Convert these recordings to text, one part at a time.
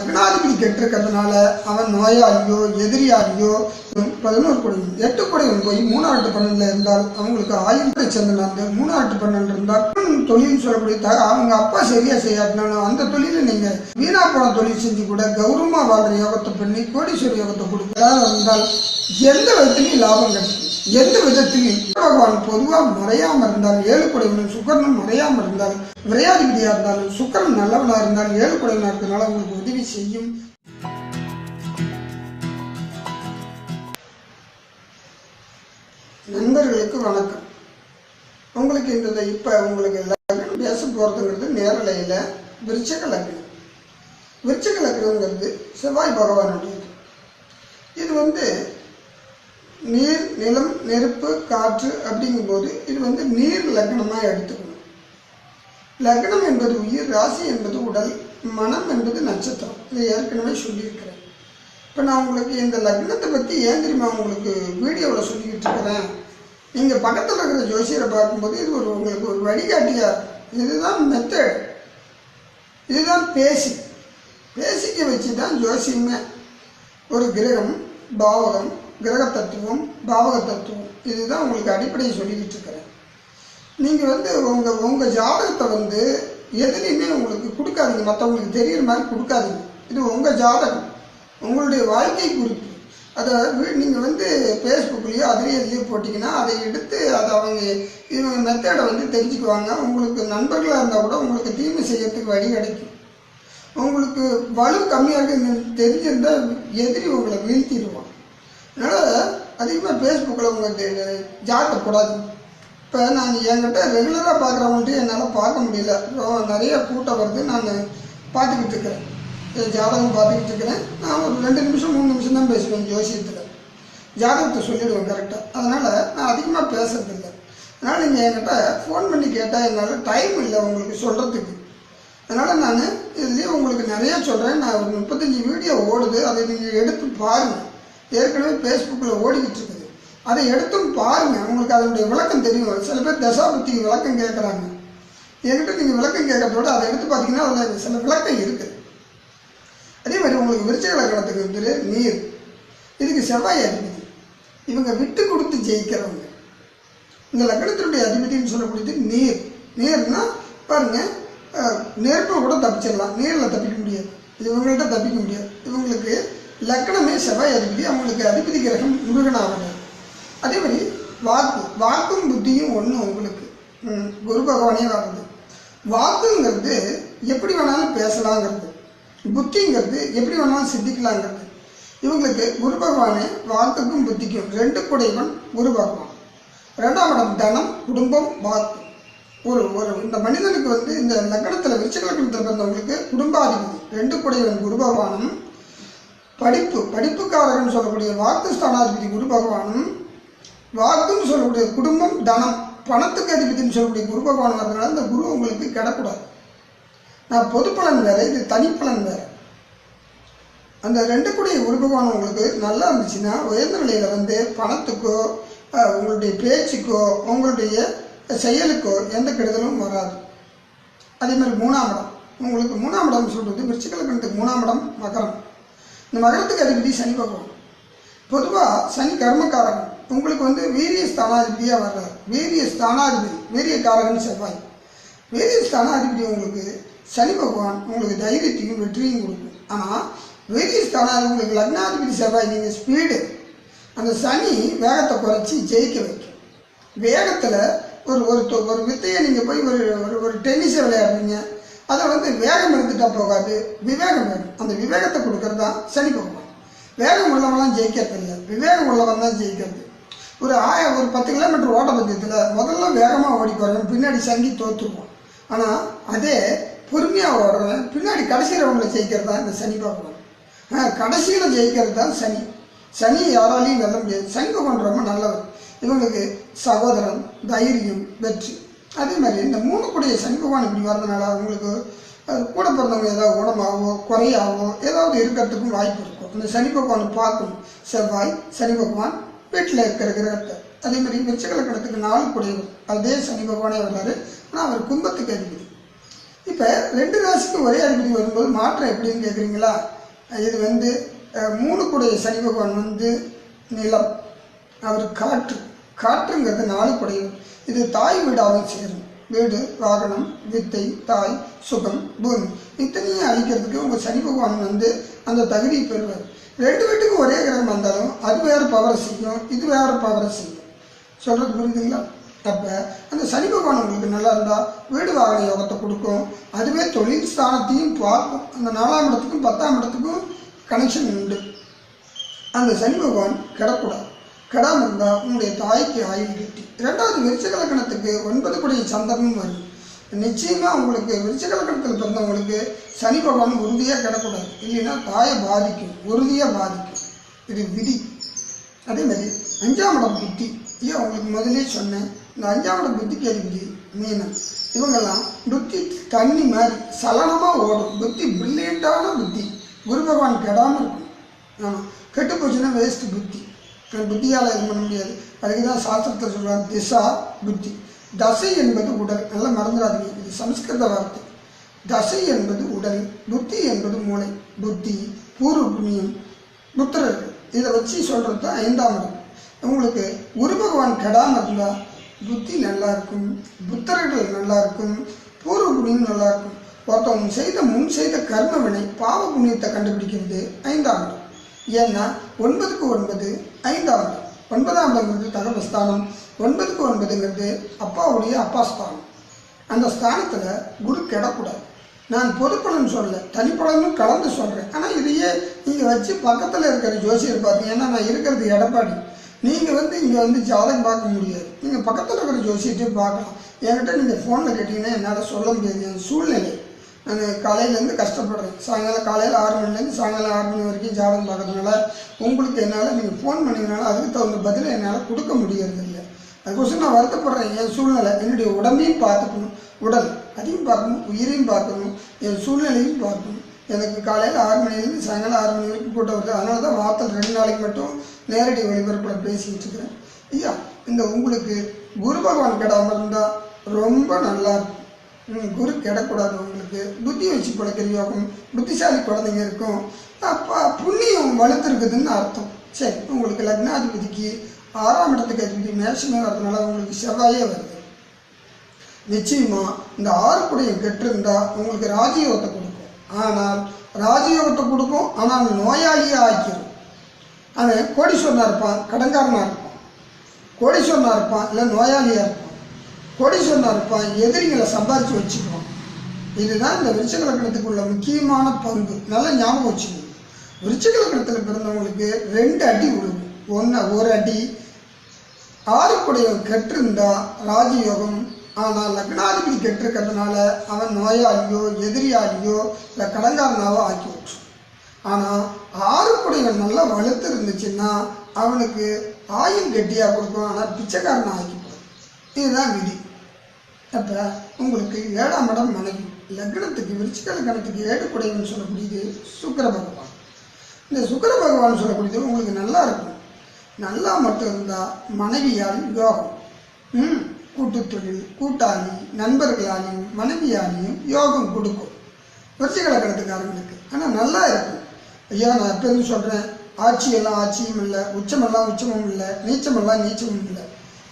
லக்னாதிபதி கெட்டிருக்கிறதுனால அவன் நோயாளியோ எதிரியாளியோ பதினோரு குடும்பம் எட்டு குடையும் போய் மூணாட்டு பன்னெண்டுல இருந்தால் அவங்களுக்கு ஆயுத சந்திரனாந்து மூணாட்டு பன்னெண்டு இருந்தால் தொழில் சொல்லக்கூடிய தக அவங்க அப்பா சரியா செய்யாட்டினாலும் அந்த தொழிலை நீங்க வீணா போன தொழில் செஞ்சு கூட கௌரவமா வாழ்ற யோகத்தை பண்ணி கோடீஸ்வர யோகத்தை கொடுக்க இருந்தால் எந்த விதத்திலையும் லாபம் கிடைக்கும். எந்த விதத்திலையும் பகவான் பொதுவாக மறையாம இருந்தால் ஏழு குடைவனும் சுக்கரனும் மறையாம இருந்தால் விரையாதிபதியா இருந்தாலும் சுக்கரன் நல்லவனா இருந்தால் ஏழு குடைவனா இருக்கிறதுனால உங்களுக்கு உதவி செய்யும். நண்பர்களுக்கு வணக்கம். உங்களுக்கு இந்த இப்போ உங்களுக்கு லக்னம் பேச போகிறதுங்கிறது நேரலையில் விருச்சக லக்னம். விருச்சக லக்னங்கிறது செவ்வாய் பகவானுடையது. இது வந்து நீர் நிலம் நெருப்பு காற்று அப்படிங்கும்போது இது வந்து நீர் லக்னமாக எடுத்துக்கணும். லக்னம் என்பது உயிர் ராசி என்பது உடல் மனம் என்பது நட்சத்திரம். இதை ஏற்கனவே சொல்லியிருக்கிறேன். இப்போ நான் உங்களுக்கு இந்த லக்னத்தை பற்றி ஏன் தெரியுமா உங்களுக்கு வீடியோவில் சொல்லிக்கிட்டு இருக்கிறேன். நீங்கள் பக்கத்தில் இருக்கிற ஜோசியரை பார்க்கும்போது இது ஒரு உங்களுக்கு ஒரு வழிகாட்டியாக இதுதான் மெத்தட் இதுதான் பேசி. பேசிக்க வச்சு தான் ஜோசியமே. ஒரு கிரகம் பாவகம் கிரக தத்துவம் பாவக தத்துவம் இதுதான் உங்களுக்கு அடிப்படையை சொல்லிக்கிட்டு இருக்கிறேன். நீங்கள் வந்து உங்கள் உங்கள் ஜாதகத்தை வந்து எதுலேயுமே உங்களுக்கு கொடுக்காதீங்க. மற்றவங்களுக்கு தெரிகிற மாதிரி கொடுக்காதீங்க. இது உங்கள் ஜாதகம். உங்களுடைய வாழ்க்கை குறிப்பு. அதை நீங்கள் வந்து ஃபேஸ்புக்லேயோ அதுலேயோ எதுலேயோ போட்டிங்கன்னா அதை எடுத்து அதை அவங்க இவங்க மெத்தடை வந்து தெரிஞ்சுக்குவாங்க. உங்களுக்கு நண்பர்களாக இருந்தால் கூட உங்களுக்கு தீமை செய்யறதுக்கு வழி கிடைக்கும். உங்களுக்கு வலு கம்மியாக இருக்குன்னு தெரிஞ்சிருந்தால் எதிரி உங்களை வீழ்த்திடுவான். அதனால் அதிகமாக ஃபேஸ்புக்கில் உங்கள் ஜாதகத்தை கூடாது இப்போ நான் என்கிட்ட ரெகுலராக பார்க்குறவங்கள்ட்ட என்னால் பார்க்க முடியல. நிறைய கூட்டம் வருது நான் பார்த்துக்கிட்டு இருக்கிறேன். ஜாதகம் பார்த்துக்கிட்டு இருக்கிறேன். நான் ஒரு ரெண்டு நிமிஷம் மூணு நிமிஷம் தான் பேசுவேன் ஜோசியத்தில் ஜாதகத்தை சொல்லிவிடுவேன் கரெக்டாக அதனால் நான் அதிகமாக பேசுறதில்ல. அதனால் நீங்கள் என்கிட்ட ஃபோன் பண்ணி கேட்டால் என்னால் டைம் இல்லை உங்களுக்கு சொல்கிறதுக்கு அதனால் நான் இதுலேயே உங்களுக்கு நிறையா சொல்கிறேன் நான் ஒரு முப்பத்தஞ்சு வீடியோ ஓடுது. அதை நீங்கள் எடுத்து பாருங்கள் ஏற்கனவே ஃபேஸ்புக்கில் ஓடிக்கிட்டு இருக்குது அதை எடுத்தும் பாருங்கள் உங்களுக்கு அதனுடைய விளக்கம் தெரியும். சில பேர் தசாபுத்திக்கு விளக்கம் கேட்குறாங்க என்கிட்ட நீங்கள் விளக்கம் கேட்கறதோட அதை எடுத்து பார்த்தீங்கன்னா அதில் சில விளக்கம் இருக்குது அதே மாதிரி உங்களுக்கு விருச்சக லக்னத்துக்கு வந்து நீர். இதுக்கு செவ்வாய் அதிபதி. இவங்க விட்டு கொடுத்து ஜெயிக்கிறவங்க. இந்த லக்னத்தினுடைய அதிபதினு சொல்லக்கூடியது நீர். நீர்னா பாருங்கள் அஹ், நெருப்பில் கூட தப்பிச்சிடலாம். நீரில் தப்பிக்க முடியாது. இவங்கள்ட்ட தப்பிக்க முடியாது. இவங்களுக்கு லக்னமே செவ்வாய் அதிபதி அவங்களுக்கு அதிபதி கிரகம் முருகனாகிறார் அதே மாதிரி வாக்கு வாக்கும் புத்தியும் ஒன்று உங்களுக்கு. ம், குரு பகவானே வருது வாக்குங்கிறது எப்படி வேணாலும் பேசலாங்கிறது. புத்திங்கிறது எப்படி வேணாலும் சித்திக்கலாங்கிறது இவங்களுக்கு குரு பகவானே வாக்குக்கும் புத்திக்கும் ரெண்டு குடைவன் குரு பகவான். ரெண்டாம் இடம் தனம் குடும்பம் வாக்கு. ஒரு ஒரு இந்த மனிதனுக்கு வந்து இந்த லக்கணத்தில் விருச்சக லக்கணத்தில் பிறந்தவங்களுக்கு குடும்பாதிபதி. ரெண்டு குடைவன் குரு பகவானும் படிப்பு படிப்புக்காரகன் சொல்லக்கூடிய வாக்கு ஸ்தானாதிபதி குரு பகவானும் வாக்குன்னு சொல்லக்கூடிய குடும்பம் தனம் பணத்துக்கு அதிபதினு சொல்லக்கூடிய குரு பகவான் வரதுனால இந்த குரு உங்களுக்கு கிடக்கூடாது. நான் பொது பலன் வேறு இது தனிப்பலன் வேறு. அந்த ரெண்டு கூடிய குரு பகவான் உங்களுக்கு நல்லா இருந்துச்சுன்னா உயர்ந்த நிலையில் வந்து பணத்துக்கோ உங்களுடைய பேச்சுக்கோ உங்களுடைய செயலுக்கோ எந்த கெடுதலும் வராது. அதேமாதிரி மூணாம் இடம். உங்களுக்கு மூணாம் இடம் சொல்கிறது விருச்சிக மூணாம் இடம் மகரம். இந்த மகரத்துக்கு அதிபதி சனி பகவான். பொதுவாக சனி கர்மக்காரகம் உங்களுக்கு வந்து வீரிய ஸ்தானாதிபதியாக வர்றார். வீரிய ஸ்தானாதிபதி வீரியக்காரகன் செவ்வாய். வீரிய ஸ்தானாதிபதி உங்களுக்கு சனி பகவான் உங்களுக்கு தைரியத்தையும் வெற்றியும் கொடுக்கும். ஆனால் வீரிய ஸ்தானாதிபதி உங்களுக்கு லக்னாதிபதி செவ்வாய் நீங்கள் ஸ்பீடு அந்த சனி வேகத்தை குறைச்சி ஜெயிக்க வைக்கும். வேகத்தில் ஒரு ஒரு ஒரு வித்தையை நீங்கள் போய் ஒரு ஒரு ஒரு டென்னிஸை விளையாடுறீங்க. அதை வந்து வேகம் இருந்துட்டா போகாது. விவேகம் வேணும். அந்த விவேகத்தை கொடுக்கறது தான் சனி பகவான். வேகம் உள்ளவன்லாம் ஜெயிக்கிறது இல்லை. விவேகம் உள்ளவன் தான் ஜெயிக்கிறது. ஒரு ஆய ஒரு பத்து கிலோமீட்டர் ஓட்டப்பந்தயத்தில் முதல்ல வேகமாக ஓடி போகிறவன் பின்னாடி சங்கி தோற்றுருவோம் ஆனால் அதே பொறுமையாக ஓடுறவன் பின்னாடி கடைசியில் அவங்கள ஜெயிக்கிறது தான் இந்த சனி பகவான். கடைசியில் ஜெயிக்கிறது தான் சனி. சனி யாராலையும் வெல்ல முடியாது. சனி பகவான் ரொம்ப நல்லவர். இவங்களுக்கு சகோதரன் தைரியம் வெற்றி. அதே மாதிரி இந்த மூணு கூடிய சனி பகவான் இப்படி வரதுனால அவங்களுக்கு கூட பிறந்தவங்க ஏதாவது குணமாகவோ குறையாகவோ ஏதாவது இருக்கிறதுக்கும் வாய்ப்பு இருக்கும். இந்த சனி பகவானை பார்க்கணும் செவ்வாய் சனி பகவான் வீட்டில் இருக்கிற கிரகத்தை. அதே மாதிரி விருச்சக லக்கணத்துக்கு நாலு கூடியவர். அதே சனி பகவானே வர்றாரு. ஆனால் அவர் கும்பத்துக்கு அதிபதி. இப்போ ரெண்டு ராசிக்கு ஒரே அதிபதி வரும்போது மாற்றம் எப்படின்னு கேட்குறீங்களா இது வந்து மூணு கூடிய சனி பகவான் வந்து நிலம். அவர் காற்று. காற்றுங்கிறது நாலு குடையும் இது தாய் வீடாகவும் சேரும். வீடு வாகனம் வித்தை தாய் சுகம் பூமி. இத்தனையும் அழிக்கிறதுக்கு உங்கள் சனி பகவான் வந்து அந்த தகுதியை பெறுவார். ரெண்டு வீட்டுக்கும் ஒரே கிரகம் வந்தாலும் அது வேறு பவரை செய்யும் இது வேறு பவரை செய்யும். சொல்கிறது புரியுதுங்களா? அப்போ அந்த சனி பகவான் உங்களுக்கு நல்லா இருந்தால் வீடு வாகன யோகத்தை கொடுக்கும். அதுவே தொழில் ஸ்தானத்தையும் பார்க்கும். அந்த நாலாம் இடத்துக்கும் பத்தாம் இடத்துக்கும் கனெக்ஷன் உண்டு. அந்த சனி பகவான் கிடக்கூடாது. கெடாமல் இருந்தால் உங்களுடைய தாய்க்கு ஆயுள் கிட்டி. இரண்டாவது விருச்சகலக்கணத்துக்கு ஒன்பது குடைய சந்தமும் வரும். நிச்சயமாக உங்களுக்கு விருச்சகலக்கணத்தில் பிறந்தவங்களுக்கு சனி பகவான் உறுதியாக கிடக்கூடாது. இல்லைன்னா தாயை பாதிக்கும் உறுதியாக பாதிக்கும். இது விதி. அதே மாதிரி அஞ்சாம் இடம் புத்தி ஏன் உங்களுக்கு முதலே சொன்னேன். இந்த அஞ்சாம் இடம் புத்தி கேள்வி மீனம் இவங்கெல்லாம் புத்தி தண்ணி மாதிரி சலனமாக ஓடும். புத்தி பிரில்லியண்ட்டான புத்தி. குரு பகவான் கெடாமல் இருக்கும் ஆமாம் கெட்டு போச்சுன்னா வேஸ்ட் புத்தி. புத்தியால் இது பண்ண முடியாது? அதுக்கு தான் சாஸ்திரத்தை சொல்கிறாங்க திசா புத்தி. தசை என்பது உடல். நல்லா மறந்துடாதீங்க. இது சம்ஸ்கிருத வார்த்தை. தசை என்பது உடல் புத்தி என்பது மூளை. புத்தி பூர்வ புண்ணியம் புத்திரர்கள் இதை வச்சு சொல்கிறது தான் ஐந்தாம் இடம். உங்களுக்கு குரு பகவான் கெடாமல் இருந்தால் புத்தி நல்லா இருக்கும் புத்தர்கள் நல்லா இருக்கும் பூர்வ புண்ணியம் நல்லா இருக்கும். ஒருத்தவங்க செய்த முன் செய்த கர்ம வினை பாவ புண்ணியத்தை கண்டுபிடிக்கிறது ஐந்தாம் இடம். ஏன்னா ஒன்பதுக்கு ஒன்பது ஐந்தாவது இடம் ஒன்பதாம் இடங்கிறது தகவஸ்தானம் ஒன்பதுக்கு ஒன்பதுங்கிறது அப்பாவுடைய அப்பா ஸ்தானம். அந்த ஸ்தானத்தில் குரு கெடக்கூடாது. நான் பொதுப்பலன் சொல்ல தனிப்பலனும் கலந்து சொல்கிறேன் ஆனால் இதையே நீங்கள் வச்சு பக்கத்தில் இருக்கிற ஜோசியர் பார்த்து ஏன்னா நான் இருக்கிறது எடப்பாடி. நீங்கள் வந்து இங்கே வந்து ஜாதகம் பார்க்க முடியாது. நீங்கள் பக்கத்தில் இருக்கிற ஜோசியத்தையும் பார்க்கலாம். என்கிட்ட நீங்கள் ஃபோனில் கேட்டிங்கன்னா என்னால் சொல்ல முடியாது. என் சூழ்நிலை. நான் காலையிலேருந்து கஷ்டப்படுறேன் சாயங்காலம் காலையில் ஆறு மணிலேருந்து சாயங்காலம் ஆறு மணி வரைக்கும் ஜாதகம் பார்க்கறதுனால உங்களுக்கு என்னால் நீங்கள் ஃபோன் பண்ணிங்கனால அதுக்கு தகுந்த பதில் என்னால் கொடுக்க முடியறதில்ல அதுக்கோசரம் நான் வருத்தப்படுறேன். என் சூழ்நிலை என்னுடைய உடம்பையும் பார்த்துக்கணும். உடல் அதையும் பார்க்கணும் உயிரையும் பார்க்கணும் என் சூழ்நிலையும் பார்க்கணும். எனக்கு காலையில் ஆறு மணிலேருந்து சாயங்காலம் ஆறு மணி வரைக்கும் கூட்டம் வருது அதனால தான் வாரத்தில் ரெண்டு நாளைக்கு மட்டும் நேரடி ஒளிபரப்பில் பேசிக்கிட்டு இருக்கிறேன். ஐயா இந்த உங்களுக்கு குரு பகவான் கெடாமல் இருந்தால் ரொம்ப நல்லா இருக்கும். குரு கெடக்கூடாது உங்களுக்கு. புத்தி வச்சு பிழைக்கிற யோகம் புத்திசாலி குழந்தைங்க இருக்கும். அப்போ புண்ணியம் வலுத்திருக்குதுன்னு அர்த்தம். சரி உங்களுக்கு லக்னாதிபதிக்கு ஆறாம் இடத்துக்கு அதிபதி மேஷமே வரதுனால உங்களுக்கு செவ்வாயே வருது. நிச்சயமா இந்த ஆறு குடையும் கெட்டிருந்தா உங்களுக்கு ராஜயோகத்தை கொடுக்கும். ஆனால் ராஜயோகத்தை கொடுக்கும் ஆனால் நோயாளியே ஆக்கிடும் அவன் கோடீஸ்வரனா இருப்பான் கடன்காரனாக இருப்பான். கோடீஸ்வரனா இருப்பான் இல்லை நோயாளியா இருப்பான். கோடீஸ்வரனா இருப்பான் எதிரிகளை சம்பாதிச்சு வச்சுக்கணும். இதுதான் இந்த விருச்சக லக்கணத்துக்கு முக்கியமான பங்கு. நல்லா ஞாபகம் வச்சுக்கணும் விருச்சக லக்கணத்தில் பிறந்தவங்களுக்கு ரெண்டு அடி விழுகும் ஒன்று ஒரு அடி. ஆறுக்குடையவன் கெட்டிருந்தா ராஜயோகம். ஆனால் லக்னாதிபதி கெட்டிருக்கிறதுனால அவன் நோயாளியோ எதிரியாளியோ இல்லை கடங்காரனாவோ ஆக்கி விட்டுரும் ஆனால் ஆறுக்குடையவன் நல்லா வலுத்து இருந்துச்சுன்னா அவனுக்கு ஆயுள் கெட்டியாக கொடுக்கும். ஆனால் பிச்சைக்காரனை ஆக்கிப்படும் இதுதான் விதி. அப்போ உங்களுக்கு ஏழாம் இடம் மனைவி. லக்னத்துக்கு விருச்சிக லக்னத்துக்கு ஏழு சொல்லக்கூடியது சுக்கிர பகவான். இந்த சுக்கிர பகவான் சொல்லக்கூடியது உங்களுக்கு நல்லா இருக்கும். நல்லா மட்டும் இருந்தால் மனைவியால் யோகம் ம் கூட்டுத்தொழில் கூட்டாளி நண்பர்களாலையும் மனைவியாலையும் யோகம் கொடுக்கும். விருச்சிக லக்னத்துக்காரங்களுக்கு. ஆனால் நல்லா இருக்கும். ஐயா நான் எப்போ இருந்து சொல்கிறேன் ஆட்சியெல்லாம் ஆட்சியும் இல்லை உச்சமெல்லாம் உச்சமும் இல்லை நீச்சமெல்லாம் நீச்சமும் இல்லை.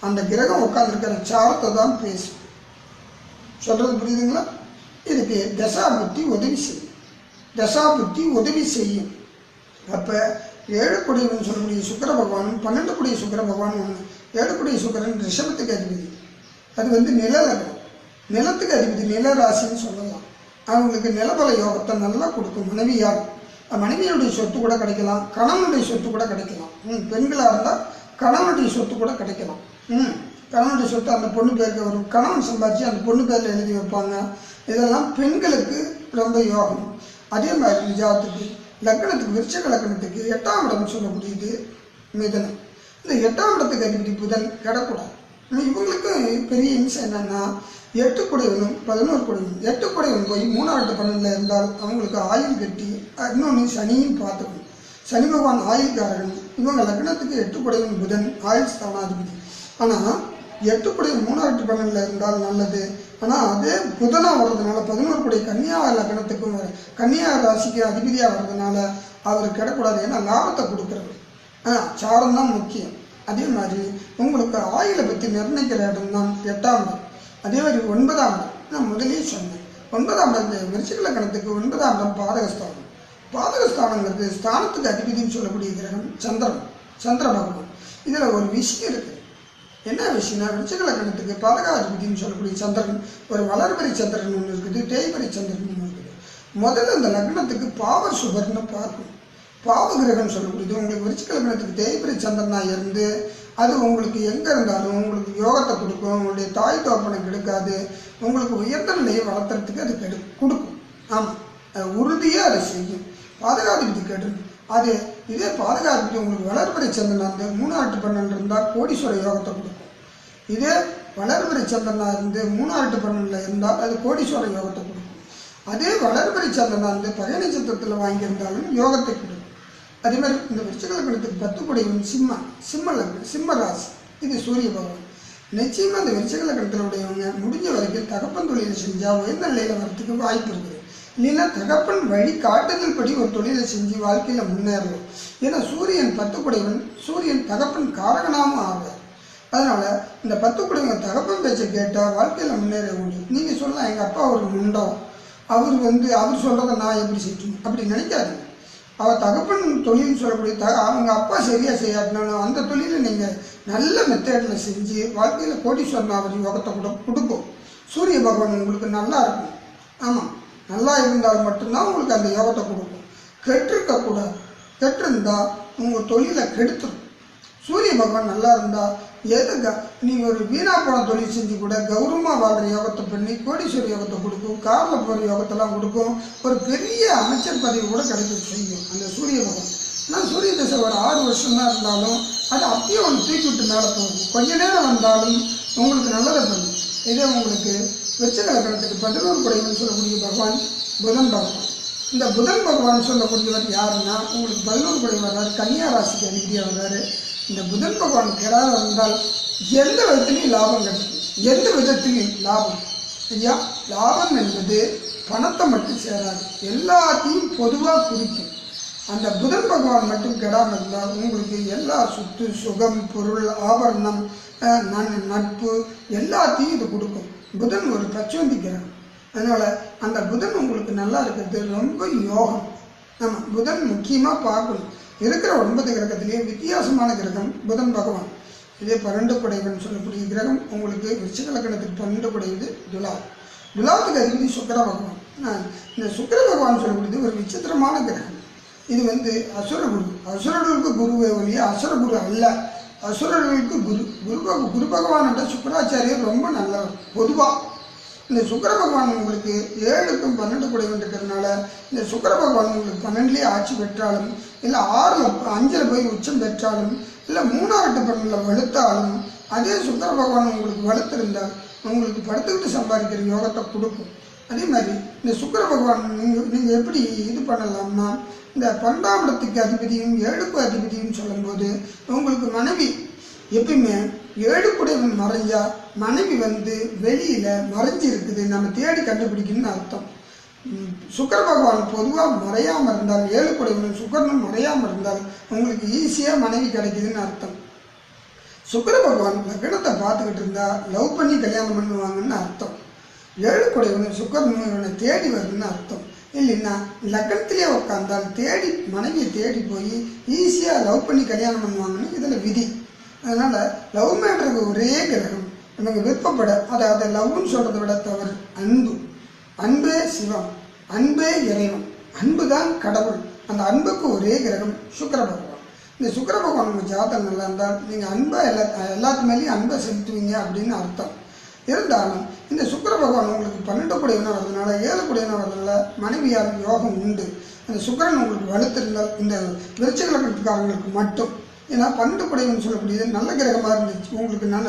அந்த கிரகம் உட்காந்துருக்கிற சாரத்தை தான் பேசும். சொல்கிறது புரியுதுங்களா இதுக்கு தசா புத்தி உதவி செய்யும் தசா புத்தி உதவி செய்யும். அப்போ ஏழு குடியவன் சொல்லக்கூடிய சுக்கிர பகவானும் பன்னெண்டு குடிய சுக்கிர பகவான் ஒன்று ஏழு குடிய சுக்கிரன் ரிஷபத்துக்கு அதிபதி. அது வந்து நிலநகரம் நிலத்துக்கு அதிபதி நில ராசின்னு சொல்லலாம். அவங்களுக்கு நிலபல யோகத்தை நல்லா கொடுக்கும் மனைவியார். மனைவியுடைய சொத்து கூட கிடைக்கலாம். கணவனுடைய சொத்து கூட கிடைக்கலாம். ம் பெண்களாக இருந்தால் கணவனுடைய சொத்து கூட கிடைக்கலாம். ம். கணவனுடைய சொத்து அந்த பொண்ணு பேருக்கு வரும் கணவன் சம்பாதிச்சு அந்த பொண்ணு பேரில் எழுதி வைப்பாங்க. இதெல்லாம் பெண்களுக்கு ரொம்ப யோகம். அதே மாதிரி ஜாத்துக்கு லக்னத்துக்கு விருச்சக லக்னத்துக்கு எட்டாம் இடம் சொல்லக்கூடியது மிதனம். இந்த எட்டாம் இடத்துக்கு அதிபதி புதன் கிடக்கூடாது. இவங்களுக்கு பெரிய இம்சை என்னென்னா எட்டு குடைவனும் பதினோரு குடைவனும் எட்டு குடைவன் போய் மூணாவது பன்னெண்டில் இருந்தால் அவங்களுக்கு ஆயுள் கட்டி இன்னொன்று சனியும் பார்த்துக்கணும். சனி பகவான் ஆயுள்காரன் இவங்க லக்னத்துக்கு எட்டு குடைவன் புதன் ஆயுள் ஸ்தானாதிபதி. ஆனால் எட்டு குடை மூணாவது பன்னெண்டில் இருந்தால் நல்லது. ஆனால் அதே புதனாக வர்றதுனால பதினோரு குடை கன்னியா லக்னத்துக்கும் வர- கன்னியா ராசிக்கு அதிபதியாக வர்றதுனால அவர் கிடக்கூடாது ஏன்னா லாபத்தை கொடுக்குறது. ஆ சாரம் தான் முக்கியம். அதே மாதிரி உங்களுக்கு ஆயுளை பற்றி நிர்ணயிக்கிற இடம் தான் எட்டாம் இடம். அதே மாதிரி ஒன்பதாம் இடம். நான் முதலே சொன்னேன். ஒன்பதாம் இடம் இந்த விருச்சிக லக்னத்துக்கு ஒன்பதாம் இடம் பாதகஸ்தானம். பாதகஸ்தானங்கிறது ஸ்தானத்துக்கு அதிபதினு சொல்லக்கூடிய கிரகம் சந்திரன். சந்திர பகவான். இதில் ஒரு விஷயம் இருக்குது என்ன விஷயம்னா விருச்சிக லக்னத்துக்கு பாதகாதிபதினு சொல்லக்கூடிய சந்திரன் ஒரு வளர்பறை சந்திரன் ஒன்று இருக்குது தேய்பரி சந்திரன் ஒன்று இருக்குது. முதல்ல இந்த லக்னத்துக்கு பாவர் சுபர்னு பார்க்கணும் பாவ கிரகம் சொல்லக்கூடியது. உங்களுக்கு விருச்சிக லக்னத்துக்கு தேய்பிரை இருந்து அது உங்களுக்கு எங்கே இருந்தாலும் உங்களுக்கு யோகத்தை கொடுக்கும் உங்களுடைய தாய் தோப்பனை கெடுக்காது உங்களுக்கு உயர்ந்த நிலையை வளர்த்துறதுக்கு அது கெடு கொடுக்கும். ஆமாம் உறுதியாக அதை செய்யும். பாதுகாதிபதி கேட்டு அது இதே பாதுகாதிபதி உங்களுக்கு வளர்பிறை சந்திரனாக இருந்து மூணாட்டு பன்னெண்டு இருந்தால் கோடீஸ்வர யோகத்தை கொடுக்கும். இதே வளர்பிறை சந்திரனாக இருந்து மூணாட்டு பன்னெண்டில் இருந்தால் அது கோடீஸ்வர யோகத்தை கொடுக்கும். அதே வளர்பிறை சந்திரனாக இருந்து பகை சத்திரத்தில் வாங்கியிருந்தாலும் யோகத்தை கொடுக்கும். அதே மாதிரி இந்த விருச்சிக பத்துக்குடையும் சிம்ம சிம்ம லக்னம் சிம்ம ராசி. இது சூரிய பகவான். நிச்சயமாக அந்த விருச்சிக உடையவங்க முடிஞ்ச வரைக்கும் தகப்பன் தொழில் செஞ்சால் உயர்ந்த நிலையில் வரத்துக்கு வாய்ப்பு இருக்குது. இல்லைன்னா தகப்பன் வழி காட்டுதல் படி ஒரு தொழிலை செஞ்சு வாழ்க்கையில் முன்னேறணும் ஏன்னா சூரியன் பத்து குடைவன் சூரியன் தகப்பன் காரகனாகவும் ஆவார். அதனால் இந்த பத்து தகப்பன் பேச்சை கேட்டால் வாழ்க்கையில் முன்னேற முடியும். நீங்கள் சொல்லலாம் எங்கள் அப்பா ஒரு முண்டம். அவர் வந்து அவர் சொல்கிறத நான் எப்படி செய்யணும் அப்படி நினைக்காதீங்க அவர் தகப்பன் தொழில் சொல்லக்கூடிய த அவங்க அப்பா சரியாக செய்யாட்டினாலும் அந்த தொழிலை நீங்கள் நல்ல மெத்தேடில் செஞ்சு வாழ்க்கையில் கோடீஸ்வரன் அவர் யோகத்தை கூட கொடுக்கும் சூரிய பகவான் உங்களுக்கு நல்லா இருக்கும். ஆமாம் நல்லா இருந்தால் மட்டும்தான் உங்களுக்கு அந்த யோகத்தை கொடுக்கும். கெட்டிருக்கக்கூடாது கெட்டிருந்தா உங்கள் தொழிலை கெடுத்துடும் சூரிய பகவான் நல்லா இருந்தால் எது நீங்கள் ஒரு வீணா போன தொழில் செஞ்சு கூட கௌரவமாக வாழ்கிற யோகத்தை பண்ணி கோடீஸ்வர யோகத்தை கொடுக்கும் காரில் போகிற யோகத்தெல்லாம் கொடுக்கும் ஒரு பெரிய அமைச்சர் பதவி கூட கிடைக்க செய்யும் அந்த சூரிய பகவான். ஆனால் சூரிய தசை ஒரு ஆறு வருஷம் தான் இருந்தாலும் அது அப்படியே ஒன்று தூக்கி விட்டு மேலே போகும். கொஞ்ச நேரம் வந்தாலும் உங்களுக்கு நல்லதை பண்ணும். இதே உங்களுக்கு வெச்ச பதினோரு குடைவன் சொல்லக்கூடிய பகவான் புதன் பகவான். இந்த புதன் பகவான் சொல்லக்கூடியவர் யாருன்னா உங்களுக்கு பதினோரு குடை வர்றாரு கன்னியா ராசிக்கு அதிபதியாக வர்றாரு. இந்த புதன் பகவான் கெடாத இருந்தால் எந்த விதத்திலையும் லாபம் கிடைக்கும் எந்த விதத்திலையும் லாபம். ஐயா லாபம் என்பது பணத்தை மட்டும் சேராது. எல்லாத்தையும் பொதுவாக குறிக்கும். அந்த புதன் பகவான் மட்டும் கெடாமல் இருந்தால் உங்களுக்கு எல்லா சொத்து சுகம் பொருள் ஆபரணம் நன்- நட்பு எல்லாத்தையும் இது கொடுக்கும். புதன் ஒரு பச்சோந்தி கிரகம் அதனால் அந்த புதன் உங்களுக்கு நல்லா இருக்கிறது ரொம்ப யோகம். ஆமாம் புதன் முக்கியமாக பார்க்கணும். இருக்கிற ஒன்பது கிரகத்திலேயே வித்தியாசமான கிரகம் புதன் பகவான். இதே பன்னெண்டு குடைவன் சொல்லக்கூடிய கிரகம் உங்களுக்கு விருச்சிக பன்னெண்டு குடையுது துலா. துலாத்துக்கு அதிபதி சுக்கர பகவான். இந்த சுக்கர பகவான் சொல்லக்கூடியது ஒரு விசித்திரமான கிரகம். இது வந்து அசுரகுரு. அசுரர்களுக்கு குருவே ஒழிய அசுரகுரு அல்ல. அசுரர்களுக்கு குரு குரு குரு பகவான் என்ற சுக்கராச்சாரியர் ரொம்ப நல்லவர். பொதுவாக இந்த சுக்கிர பகவான் உங்களுக்கு ஏழுக்கும் பன்னெண்டு குடைவன் இருக்கிறதுனால இந்த சுக்கர பகவான் உங்களுக்கு பன்னெண்டுலேயே ஆட்சி பெற்றாலும் இல்லை ஆறில் அஞ்சில் போய் உச்சம் பெற்றாலும் இல்லை மூணாவது பன்னெண்டில் வலுத்தாலும் அதே சுக்கர பகவான் உங்களுக்கு வலுத்திருந்தால் உங்களுக்கு படுத்துக்கிட்டு சம்பாதிக்கிற யோகத்தை கொடுக்கும். அதே மாதிரி இந்த சுக்கர பகவான் நீங்கள் நீங்கள் எப்படி இது பண்ணலாம்னா இந்த பன்னெண்டாம் இடத்துக்கு அதிபதியும் ஏழுக்கு அதிபதியும் சொல்லும்போது உங்களுக்கு மனைவி எப்பயுமே ஏழு குடைவன் மறைஞ்சா மனைவி வந்து வெளியில் மறைஞ்சு இருக்குது நம்ம தேடி கண்டுபிடிக்கணும்னு அர்த்தம். சுக்கர சுக்கிர பகவான் பொதுவாக மறையாமல் இருந்தால் ஏழு குடைவனும் சுக்கரனும் மறையாமல் இருந்தால் உங்களுக்கு ஈஸியாக மனைவி கிடைக்குதுன்னு அர்த்தம். சுக்கர பகவான் லக்னத்தை பார்த்துக்கிட்டு இருந்தால் லவ் பண்ணி கல்யாணம் பண்ணுவாங்கன்னு அர்த்தம். ஏழு குடைவன் தேடி வருதுன்னு அர்த்தம். இல்லைன்னா லக்னத்திலே உட்காந்தால் தேடி மனைவியை தேடி போய் ஈஸியாக லவ் பண்ணி கல்யாணம் பண்ணுவாங்கன்னு இதில் விதி. அதனால் லவ் மேட்ருக்கு ஒரே கிரகம். நமக்கு விருப்பப்பட அதை அதை லவ்னு சொல்கிறத விட தவறு. அன்பு. அன்பே சிவம். அன்பே இறைவன். அன்பு தான் கடவுள். அந்த அன்புக்கு ஒரே கிரகம் சுக்கர பகவான். இந்த சுக்கர பகவான் உங்கள் ஜாதகம் நல்லா இருந்தால் நீங்கள் அன்பை எல்லா எல்லாத்து மேலேயும் அன்பை செலுத்துவீங்க அப்படின்னு அர்த்தம். இருந்தாலும் இந்த சுக்கர பகவான் உங்களுக்கு பன்னெண்டு குடையவனா வரதுனால ஏழு குடையவனா வரதுனால மனைவியால் யோகம் உண்டு. அந்த சுக்கரன் உங்களுக்கு வலுத்திருந்தால் இந்த விருச்சிக லக்னத்துக்காரங்களுக்கு மட்டும். ஏன்னா பன்னெண்டு குடைவன் சொல்லக்கூடியது நல்ல கிரகமாக இருந்துச்சு. உங்களுக்கு நல்ல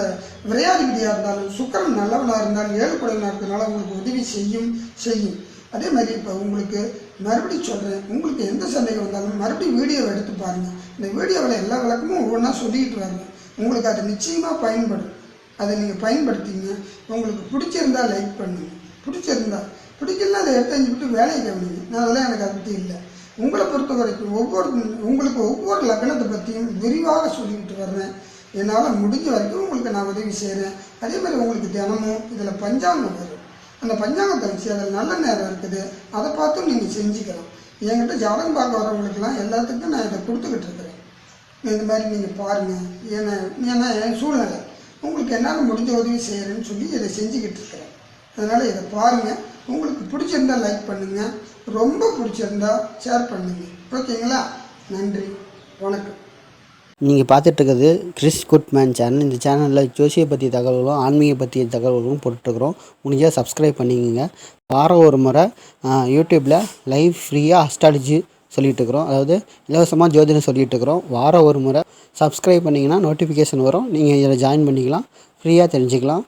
விரையாதிபதியாக இருந்தாலும் சுக்கிரன் நல்லவனாக இருந்தாலும் ஏழு குடைவனாக இருக்கிறதுனால உங்களுக்கு உதவி செய்யும் செய்யும். அதே மாதிரி இப்போ உங்களுக்கு மறுபடியும் சொல்கிறேன் உங்களுக்கு எந்த சந்தேகம் வந்தாலும் மறுபடியும் வீடியோ எடுத்து பாருங்கள் இந்த வீடியோவில் எல்லா விளக்கமும் ஒவ்வொன்றா சொல்லிக்கிட்டு வரணும். உங்களுக்கு அது நிச்சயமாக பயன்படும். அதை நீங்கள் பயன்படுத்திங்க உங்களுக்கு பிடிச்சிருந்தா லைக் பண்ணுங்க. பிடிச்சிருந்தா பிடிக்கலனா அதை எடுத்து விட்டு வேலையை கவனிங்க. நான் அதெல்லாம் எனக்கு அதை பற்றி இல்லை. உங்களை பொறுத்த வரைக்கும் ஒவ்வொரு உங்களுக்கு ஒவ்வொரு லக்னத்தை பற்றியும் விரிவாக சொல்லிக்கிட்டு வர்றேன். என்னால் முடிஞ்ச வரைக்கும் உங்களுக்கு நான் உதவி செய்கிறேன் அதே மாதிரி உங்களுக்கு தினமும் இதில் பஞ்சாங்கம் வரும். அந்த பஞ்சாங்கத்தை வச்சு அதில் நல்ல நேரம் இருக்குது. அதை பார்த்தும் நீங்கள் செஞ்சுக்கலாம். என்கிட்ட ஜாதகம் பார்க்க வரவங்களுக்கெல்லாம் எல்லாத்துக்கும் நான் இதை கொடுத்துக்கிட்டு இருக்கிறேன். இந்த மாதிரி நீங்கள் பாருங்கள் ஏன்னா ஏன்னா என் சூழ்நிலை. உங்களுக்கு என்னால் முடிஞ்ச உதவி செய்கிறேன்னு சொல்லி இதை செஞ்சுக்கிட்டு இருக்கிறேன். அதனால் இதை பாருங்கள் உங்களுக்கு பிடிச்சிருந்தா லைக் பண்ணுங்கள் ரொம்ப பிடிச்சிருந்தா ஷேர் பண்ணுங்கள் ஓகேங்களா நன்றி. வணக்கம். நீங்கள் பார்த்துட்டு இருக்கிறது கிறிஸ் குட்மேன் சேனல் இந்த சேனலில் ஜோசியை பற்றி தகவல்களும் ஆன்மீக பற்றிய தகவல்களும் போட்டுருக்குறோம் முடிஞ்சால் சப்ஸ்கிரைப் பண்ணிக்கோங்க. வாரம் ஒரு முறை யூடியூப்பில் லைவ் ஃப்ரீயாக அஸ்ட்ராலஜி சொல்லிட்டு இருக்கிறோம் அதாவது இலவசமாக ஜோதிடம் சொல்லிகிட்டு இருக்கிறோம் வாரம் ஒரு முறை சப்ஸ்கிரைப் பண்ணிங்கன்னா நோட்டிஃபிகேஷன் வரும். நீங்கள் இதில் ஜாயின் பண்ணிக்கலாம். ஃப்ரீயாக தெரிஞ்சுக்கலாம்.